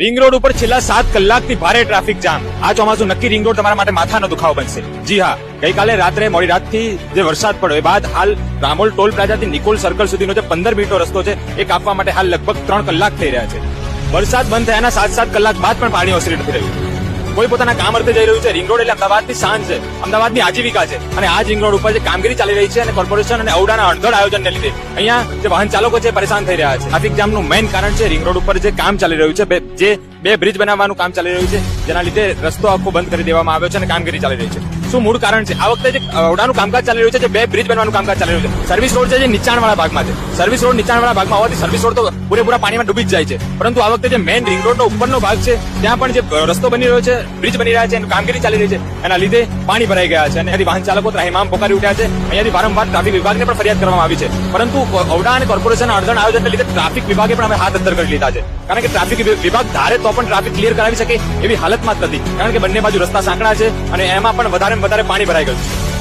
Ring road ઉપર છેલ્લા સાત કલાકથી ભારે ટ્રાફિક જામ આ ચોમાસું નક્કી રિંગ રોડ તમારા માટે માથાનો દુખાવો બનશે. જી હા, ગઈકાલે રાત્રે, મોડી રાતથી જે વરસાદ પડ્યો, એ બાદ હાલ રામોલ ટોલ પ્લાઝાથી નિકોલ સર્કલ સુધીનો જે પંદર મિનિટનો રસ્તો છે એ કાપવા માટે હાલ લગભગ ત્રણ કલાક થઈ રહ્યા છે. વરસાદ બંધ થયાના સાત સાત કલાક બાદ પણ પાણી ઓસરી નથી રહ્યું. કોઈ પોતાના કામ અર્થે જઈ રહ્યું છે. રિંગ રોડ એટલે અમદાવાદની સાંજ છે. અમદાવાદની આજીવિકા છે. અને આ જ રિંગ રોડ ઉપર જે કામગીરી ચાલી રહી છે અને કોર્પોરેશન અને ઔડાના અણઘડ આયોજનને લીધે અહીંયા જે વાહન ચાલકો છે પરેશાન થઈ રહ્યા છે. ટ્રાફિક જામનું મેઇન કારણ છે રિંગ રોડ ઉપર જે કામ ચાલી રહ્યું છે જે બે બ્રિજ બનાવવાનું કામ ચાલી રહ્યું છે, જેના લીધે રસ્તો આખો બંધ કરી દેવામાં આવ્યો છે અને કામગીરી ચાલી રહી છે. શું મૂળ કારણ છે? આ વખતે જે ઔડાનું કામકાજ ચાલી રહ્યું છે, જે બે બ્રિજ બનવાનું કામકાજ ચાલી રહ્યું છે. સર્વિસ રોડ છે જે નીચાણવાળા ભાગમાં છે. સર્વિસ રોડ નીચાણવાળા ભાગમાં હોવાથી સર્વિસ રોડ તો પૂરેપૂરા પાણીમાં ડૂબી જ જાય છે. પરંતુ આ વખતે જે મેઇન રિંગ રોડનો ઉપરનો ભાગ છે, ત્યાં પણ જે રસ્તો બની રહ્યો છે બ્રિજ બની રહ્યા છે, એની કામગીરી ચાલી રહી છે. એના લીધે પાણી ભરાઈ ગયા છે અને અહીંયાથી વાહન ચાલકો ત્રાહીમામ પોકારી ઉઠ્યા છે. અહીંયાથી વારંવાર ટ્રાફિક વિભાગને પણ ફરિયાદ કરવામાં આવી છે. પરંતુ ઔડા અને કોર્પોરેશન અડધણ આયોજનને લીધે ટ્રાફિક વિભાગે પણ હવે હાથ અંદર કરી લીધા છે. કારણ કે ટ્રાફિક વિભાગ ધારે તો પણ ટ્રાફિક ક્લિયર કરાવી શકે એવી હાલતમાં જ નથી કારણ કે બંને બાજુ રસ્તા સાંકડા છે અને એમાં પણ વધારે વધારે પાણી ભરાઈ ગયું છે.